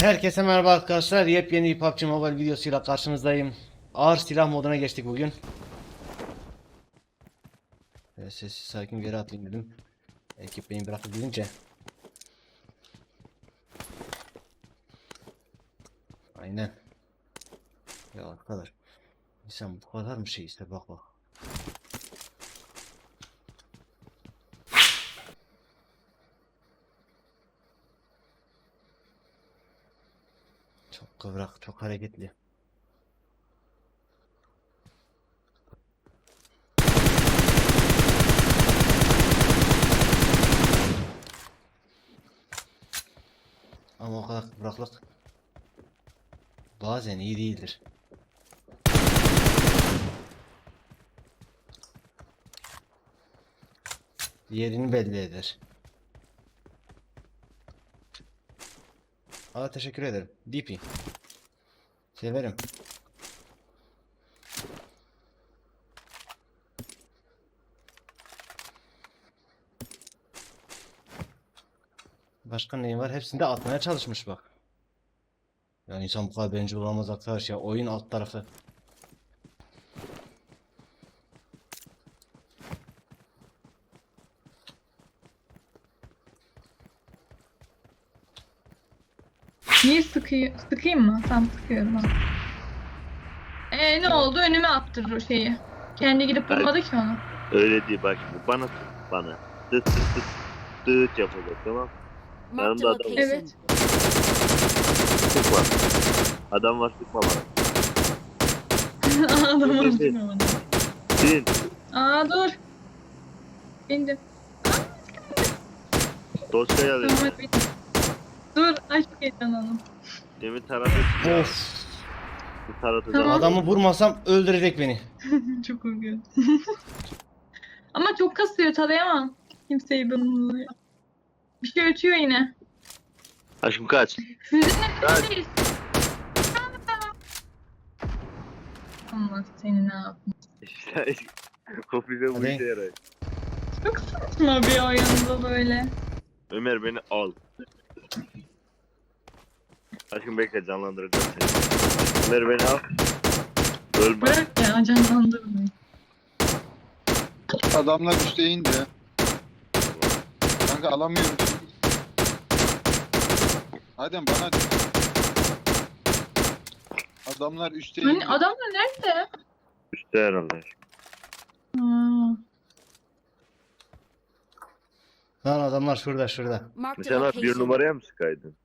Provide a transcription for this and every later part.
Herkese merhaba arkadaşlar. Yepyeni bir PUBG Mobile videosuyla karşınızdayım. Ağır silah moduna geçtik bugün. Böyle sessiz sakin bir yere atlayayım dedim. Ekip beni bırakıp gidince. Aynen. Ya arkadaş. İnsan bu kadar mı şey ister bak bak. Çok kıvrak, çok hareketli. Ama o kadar kıvraklık bazen iyi değildir. Yerini belli eder. Aa teşekkür ederim. DP. Severim. Başka neyin var? Hepsinde atmaya çalışmış bak. Yani insan bu kadar bencil olamaz arkadaş ya. Oyun alt tarafı. Niye sıkıyor? Sıkayım mı? Tam sıkıyorum ben. Ee ne oldu? Önüme attırır o şeyi. Kendi gidip bulmadı ki onu. Öyle değil bak şimdi bana tut bana. Tıt tıt tıt tıt yapacak tamam. Yanımda adam. location. Evet. Sıkma. Adam var sıkma bana. Adamı Evet, evet. attırmıyor bana. Bin. Aa dur. Bindim. Tamam alayım. hadi bindim. Dur. Ay çok heyecanlandım. Demin tarafı Of. taratacağım. Tamam. Adamı vurmasam öldürecek beni. çok korkuyorum. Ama çok kasıyor tarayamam. Kimseyi bununla. Bir şey ötüyor yine. Aşkım kaç. Sizinle Kaç. birlikteyiz. Allah seni ne yapmış. İşte o bize bu Hadi. işe yarar. Çok saçma bir oyunda böyle. Ömer beni al. Aşkım bekle canlandıracağım seni. Ömer beni al. Ölme. Bırak ya canlandırmayın. Adamlar üstte indi ya. Kanka alamıyorum. Adem bana Adamlar üstte indi. Hani adamlar nerede? Üstte herhalde. Ha. Lan adamlar şurada şurada. Mesela bir numaraya mı sıkaydın?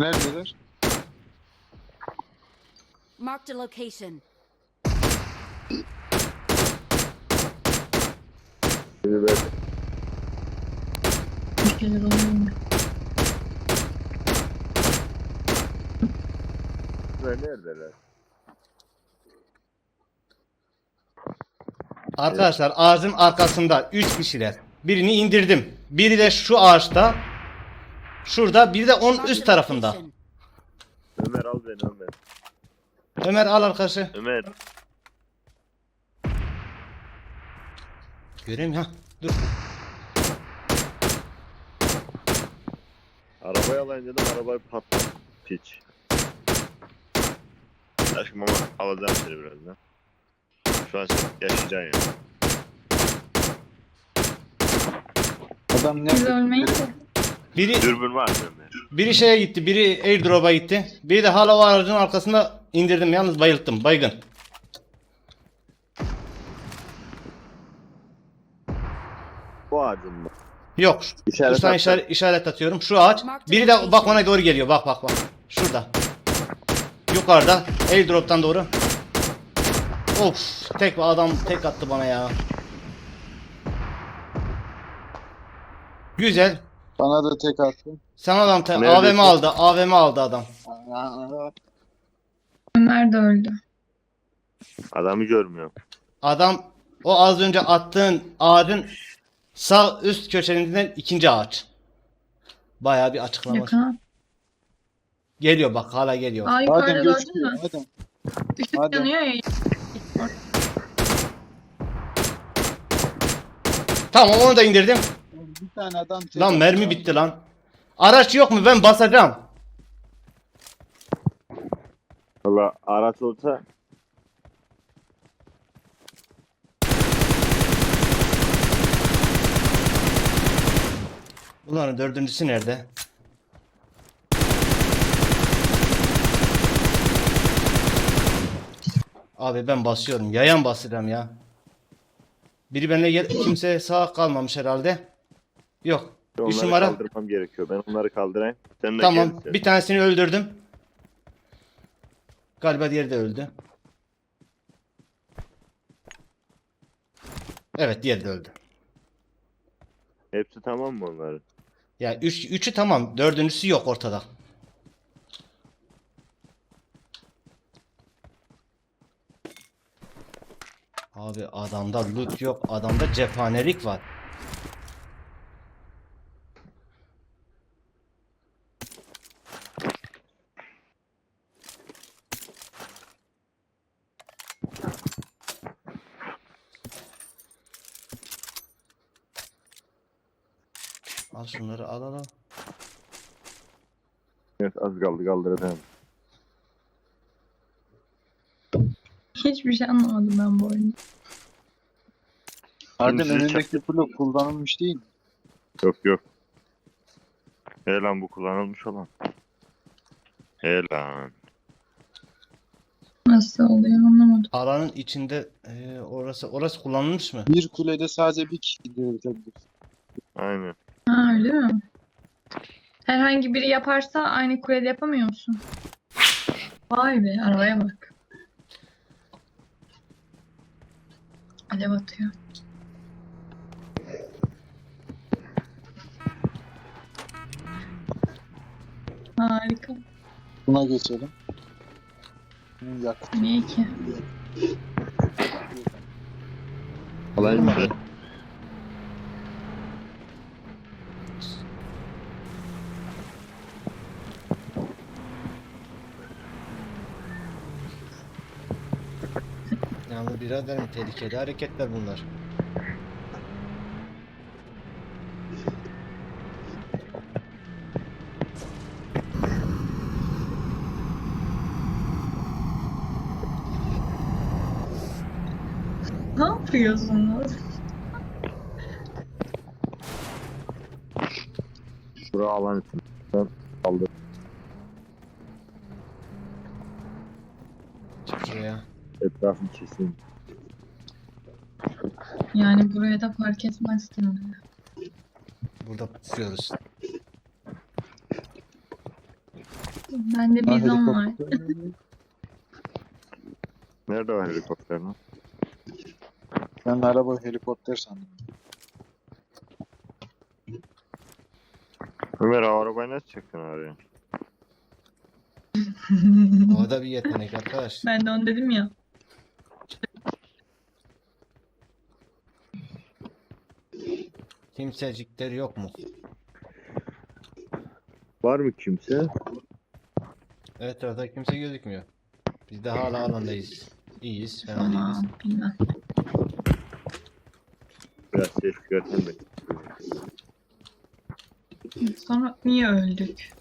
Neredeler? Marked a location. Şimdi ben Bir şeyler oluyor. Ömer neredeler? Arkadaşlar ağacın arkasında 3 kişiler. Birini indirdim. Biri de şu ağaçta. Şurada, biri de onun üst tarafında. Ömer al beni Ömer. Ömer al arkadaşı. Ömer. Göreyim ha. Dur. Arabayı alayım dedim arabayı patlattı. Piç. Aşkım ama alacağım seni birazdan. Şu an sen yaşayacaksın ya. Adam Biz nerede? ölmeyin de. Biri Dürbün var mı biri şeye gitti, biri airdrop'a gitti. Biri de hala o aracın arkasında indirdim. Yalnız bayılttım. Baygın. Bu ağacın mı? Yok. İşaret Üstten attı. işaret, işaret atıyorum. Şu ağaç. Biri de bak ona doğru geliyor. Bak bak bak. Şurada. Yukarıda. Airdrop'tan doğru. Of. Tek adam tek attı bana ya. Güzel. Bana da tek attın. Sen adam te- AVM aldı. AVM aldı adam. Ömer de öldü. Adamı görmüyorum. Adam o az önce attığın ağacın sağ üst köşesinden ikinci ağaç. Bayağı bir açıklama. Geliyor bak hala geliyor. Aa yukarıda gördün mü? Adem. Yanıyor ya. Tamam onu da indirdim. Bir tane adam Lan mermi bitti lan. Araç yok mu? Ben basacağım. Valla araç olsa Ulan dördüncüsü nerede? Abi ben basıyorum. Yayan basacağım ya. Biri benimle gel kimse sağ kalmamış herhalde. Yok. Üç onları numara. kaldırmam gerekiyor. Ben onları kaldırayım. Sen de Tamam. gel. Bir tanesini öldürdüm. Galiba diğeri de öldü. Evet diğeri de öldü. Hepsi tamam mı onların? Ya üç, üçü tamam. Dördüncüsü yok ortada. Abi adamda loot yok. Adamda cephanelik var. Al şunları al al al. Evet az kaldı kaldıracağım. Hiçbir şey anlamadım ben bu oyunu. Ardın Sizi önündeki blok kullanılmış değil mi? Yok yok. He lan bu kullanılmış olan. He lan. Nasıl oluyor anlamadım. Alanın içinde eee, orası orası kullanılmış mı? Bir kulede sadece bir kişi girebilir. Aynen. Ha öyle mi? Herhangi biri yaparsa aynı kulede yapamıyor musun? Vay be arabaya bak. Alev atıyor. Harika. Buna geçelim. Bunu yak. Niye ki? Alayım mı? Yani biraderim tehlikeli hareketler bunlar. Ne yapıyorsunuz? Bura alan için. Etrafını kesin. Yani buraya da fark etmezdim. Burada tutuyoruz. Bende Ha, bizon var. helikopter. Nerede var helikopter lan? Ben araba helikopter sandım. Ömer o arabayı nasıl çektin oraya? O da bir yetenek arkadaş. Ben de onu dedim ya. Kimsecikleri yok mu? Var mı kimse? Evet orada kimse gözükmüyor. Biz de hala alandayız. İyiyiz, fena değiliz. Tamam bilmem. Biraz ses görsen de. Sonra niye öldük?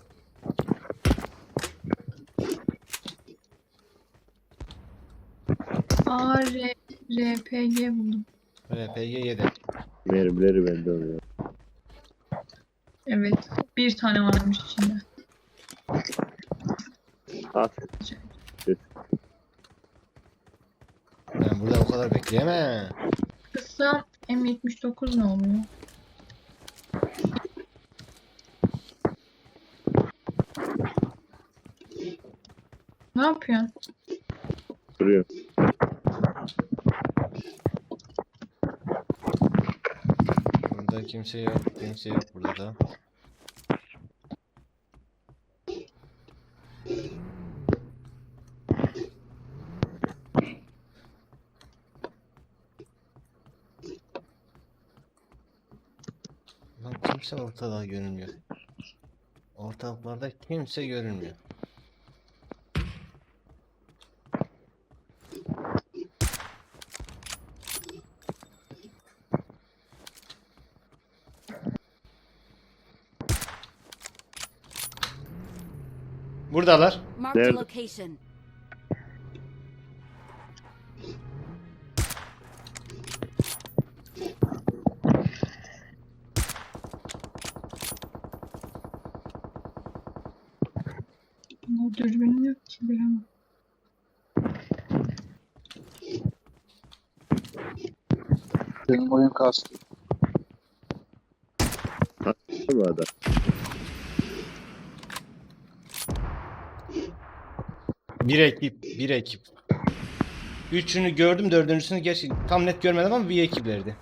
Aa R RPG buldum. RPG 7. Mermileri bende oluyor. Evet. Bir tane varmış içinde. At. Ben burada o kadar bekleyemem. Kısa M79 ne oluyor? Ne yapıyorsun? Duruyor. Burada kimse yok, kimse yok burada da. Lan kimse ortada görünmüyor. Ortalıklarda kimse görünmüyor. Buradalar. Nerede? Ama dürbünüm yok ki bilemem. Benim oyun kastı. Bu adam. Bir ekip, bir ekip. Üçünü gördüm, dördüncüsünü geç tam net görmedim ama bir ekiplerdi.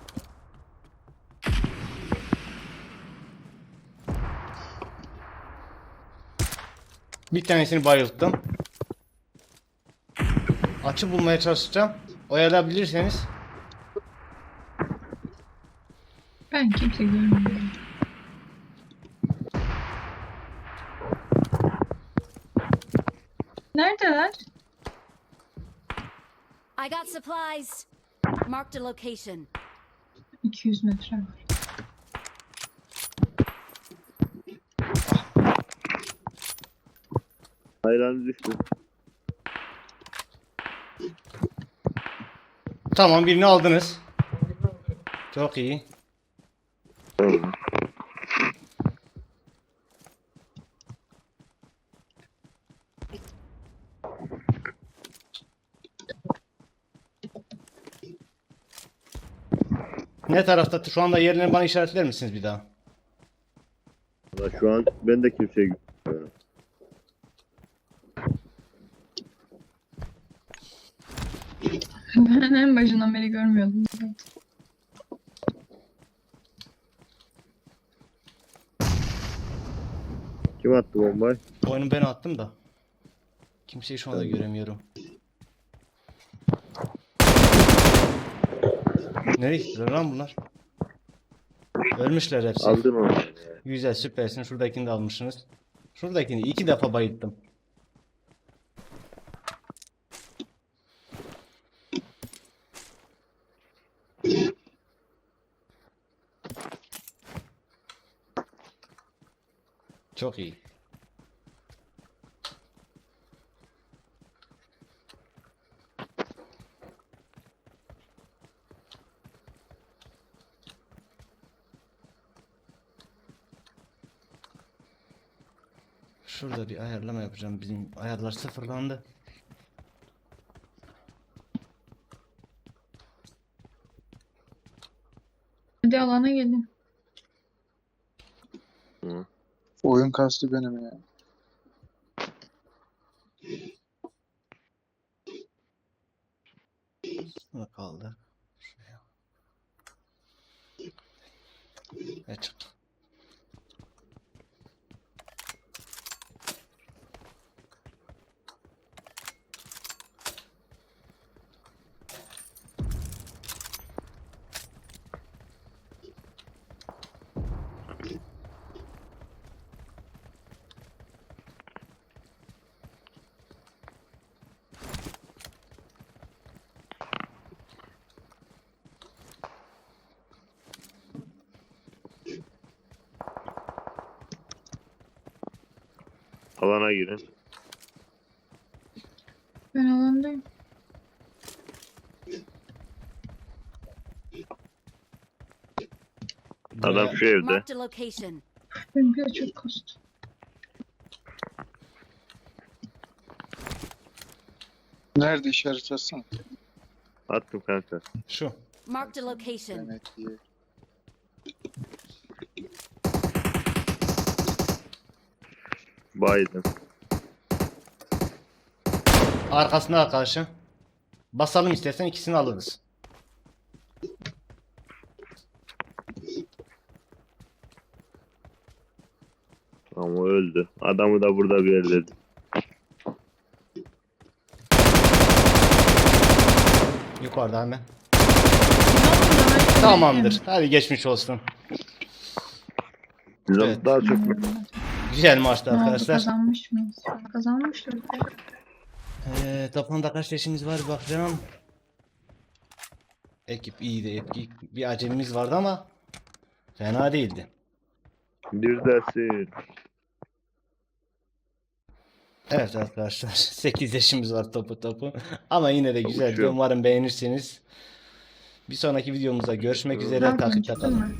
Bir tanesini bayılttım. Açı bulmaya çalışacağım. Oyalayabilirseniz. Ben kimse görmüyorum. Neredeler? I got supplies. Marked a location. 200 metre var. Hayran düştü. Tamam birini aldınız. Çok iyi. Tamam. Ne tarafta? Şu anda yerlerini bana işaretler misiniz bir daha? Ama Şu an ben de kimseyi görmüyorum. Ben en başından beri görmüyordum. Kim attı bombayı? Oyunu ben attım da. Kimseyi şu anda göremiyorum. Nereye gittiler lan bunlar? Ölmüşler hepsi. Aldın onu. Güzel süpersin. Şuradakini de almışsınız. Şuradakini iki defa bayılttım. Çok iyi. Şurada bir ayarlama yapacağım. Bizim ayarlar sıfırlandı. Hadi alana gelin. Hı. Oyun kastı benim ya. Ne kaldı? Alana girin. Ben alandayım. Adam şu evde. Marked a location. Benim bir de çok kastı. Nerede işaret etsene. Attım kanka. Şu. Marked a location. Demek ki. Biden. Arkasında arkadaşım. Basalım istersen ikisini alırız. Ama öldü. Adamı da burada bir yerde. Yukarıda hemen. Tamamdır. Tamamdır. Hadi geçmiş olsun. Biz Evet. daha çok Güzel maçtı arkadaşlar. kazanmış mıyız? Kazanmışlar. Ee, toplamda kaç leşimiz var bakacağım. Ekip iyiydi. Ekip bir acemimiz vardı ama fena değildi. bir dersin. Evet arkadaşlar 8 yaşımız var topu topu. Ama yine de güzeldi. Kavuşuyor. Umarım beğenirsiniz. Bir sonraki videomuzda görüşmek üzere. Ne yapayım, Takipte kalın.